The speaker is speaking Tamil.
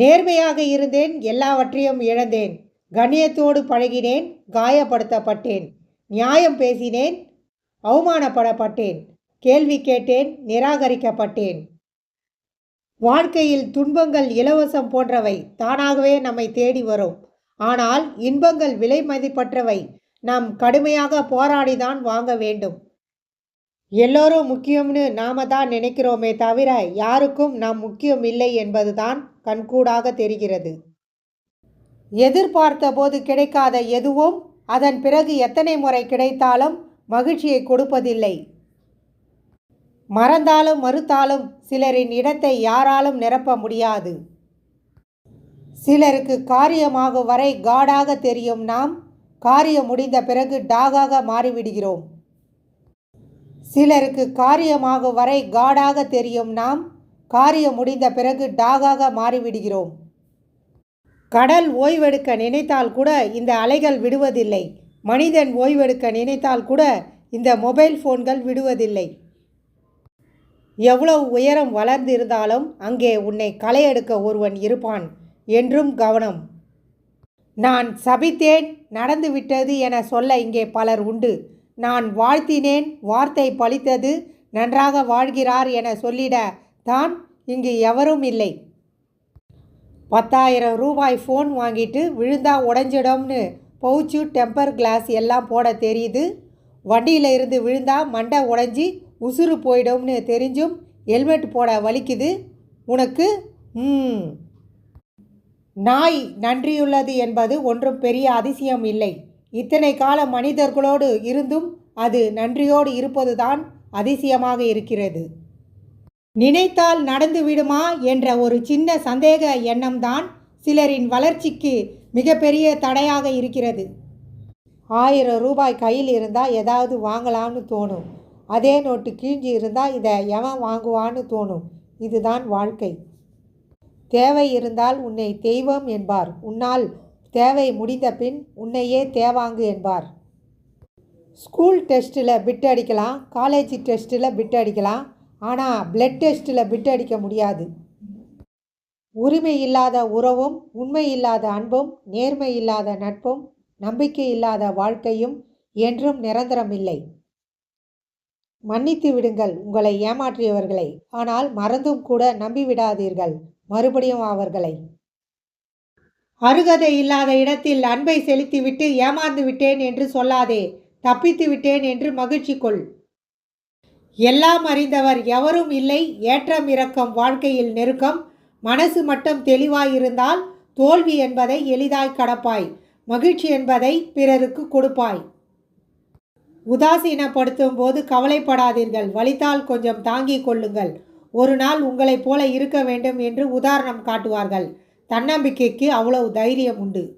நேர்மையாக இருந்தேன் எல்லாவற்றையும் இழந்தேன். கண்ணியத்தோடு பழகினேன் காயப்படுத்தப்பட்டேன். நியாயம் பேசினேன் அவமானப்படப்பட்டேன். கேள்வி கேட்டேன் நிராகரிக்கப்பட்டேன். வாழ்க்கையில் துன்பங்கள் இலவசம் போன்றவை தானாகவே நம்மை தேடி வரும். ஆனால் இன்பங்கள் விலை மதிப்பற்றவை. நாம் கடுமையாக போராடிதான் வாங்க வேண்டும். எல்லோரும் முக்கியம்னு நாம தான் நினைக்கிறோமே தவிர யாருக்கும் நாம் முக்கியம் இல்லை என்பதுதான் கண்கூடாக தெரிகிறது. எதிர்பார்த்த போது கிடைக்காத எதுவும் அதன் பிறகு எத்தனை முறை கிடைத்தாலும் மகிழ்ச்சியை கொடுப்பதில்லை. மறந்தாலும் மறுத்தாலும் சிலரின் இடத்தை யாராலும் நிரப்ப முடியாது. சிலருக்கு காரியமாகும் வரை காடாக தெரியும் நாம். காரியம் முடிந்த பிறகு டாகாக மாறிவிடுகிறோம். சிலருக்கு காரியமாகும் வரை காடாக தெரியும். நாம் காரியம் முடிந்த பிறகு டாகாக மாறிவிடுகிறோம். கடல் ஓய்வெடுக்க நினைத்தால் கூட இந்த அலைகள் விடுவதில்லை. மனிதன் ஓய்வெடுக்க நினைத்தால் கூட இந்த மொபைல் ஃபோன்கள் விடுவதில்லை. எவ்வளவு உயரம் வளர்ந்திருந்தாலும் அங்கே உன்னை களையெடுக்க ஒருவன் இருப்பான் என்றும் கவனம். நான் சபித்தேன் நடந்துவிட்டது என சொல்ல இங்கே பலர் உண்டு. நான் வாழ்த்தினேன் வார்த்தை பழித்தது நன்றாக வாழ்கிறார் என சொல்லிட தான் இங்கு எவரும் இல்லை. பத்தாயிரம் ரூபாய் ஃபோன் வாங்கிட்டு விழுந்தா உடஞ்சிடும்னு பவுச்சு டெம்பர் கிளாஸ் எல்லாம் போட தெரியுது. வண்டியில் இருந்து விழுந்தா மண்டை உடஞ்சி உசுறு போயிடும்னு தெரிஞ்சும் ஹெல்மெட் போட வலிக்குது. உனக்கு? ம். நாய் நன்றியுள்ளது என்பது ஒன்றும் பெரிய அதிசயம் இல்லை. இத்தனை கால மனிதர்களோடு இருந்தும் அது நன்றியோடு இருப்பதுதான் அதிசயமாக இருக்கிறது. நினைத்தால் நடந்து விடுமா என்ற ஒரு சின்ன சந்தேக எண்ணம்தான் சிலரின் வளர்ச்சிக்கு மிகப்பெரிய தடையாக இருக்கிறது. ஆயிரம் ரூபாய் கையில் இருந்தால் ஏதாவது வாங்கலாம்னு தோணும். அதே நோட்டு கீழ்ஞ்சி இருந்தால் இதை எவன் வாங்குவான்னு தோணும். இதுதான் வாழ்க்கை. தேவை இருந்தால் உன்னை தெய்வம் என்பார். உன்னால் தேவை முடிந்த பின் உன்னையே தேவாங்கு என்பார். ஸ்கூல் டெஸ்ட்டில் பிட் அடிக்கலாம் காலேஜ் டெஸ்ட்டில் பிட் அடிக்கலாம் ஆனால் பிளட் டெஸ்ட்டில் பிட் அடிக்க முடியாது. உரிமை இல்லாத உறவும் உண்மை இல்லாத அன்பும் நேர்மை இல்லாத நட்பும் நம்பிக்கை இல்லாத வாழ்க்கையும் என்றும் நிரந்தரமில்லை மன்னித்து விடுங்கள் உங்களை ஏமாற்றியவர்களை ஆனால் மறந்தும் கூட நம்பிவிடாதீர்கள் மறுபடியும் அவர்களை. அருகதை இல்லாத இடத்தில் அன்பை செலுத்திவிட்டு ஏமாந்து விட்டேன் என்று சொல்லாதே தப்பித்து விட்டேன் என்று மகிழ்ச்சி கொள். எல்லாம் அறிந்தவர் எவரும் இல்லை ஏற்றம் இறக்கம் வாழ்க்கையில் நெருக்கம். மனசு மட்டும் தெளிவாயிருந்தால் தோல்வி என்பதை எளிதாய் கடப்பாய் மகிழ்ச்சி என்பதை பிறருக்கு கொடுப்பாய். உதாசீனப்படுத்தும் போது கவலைப்படாதீர்கள் வலித்தால் கொஞ்சம் தாங்கிக் கொள்ளுங்கள். ஒரு நாள் உங்களைப் போல இருக்க வேண்டும் என்று உதாரணம் காட்டுவார்கள். தன்னம்பிக்கைக்கு அவ்வளவு தைரியம் உண்டு.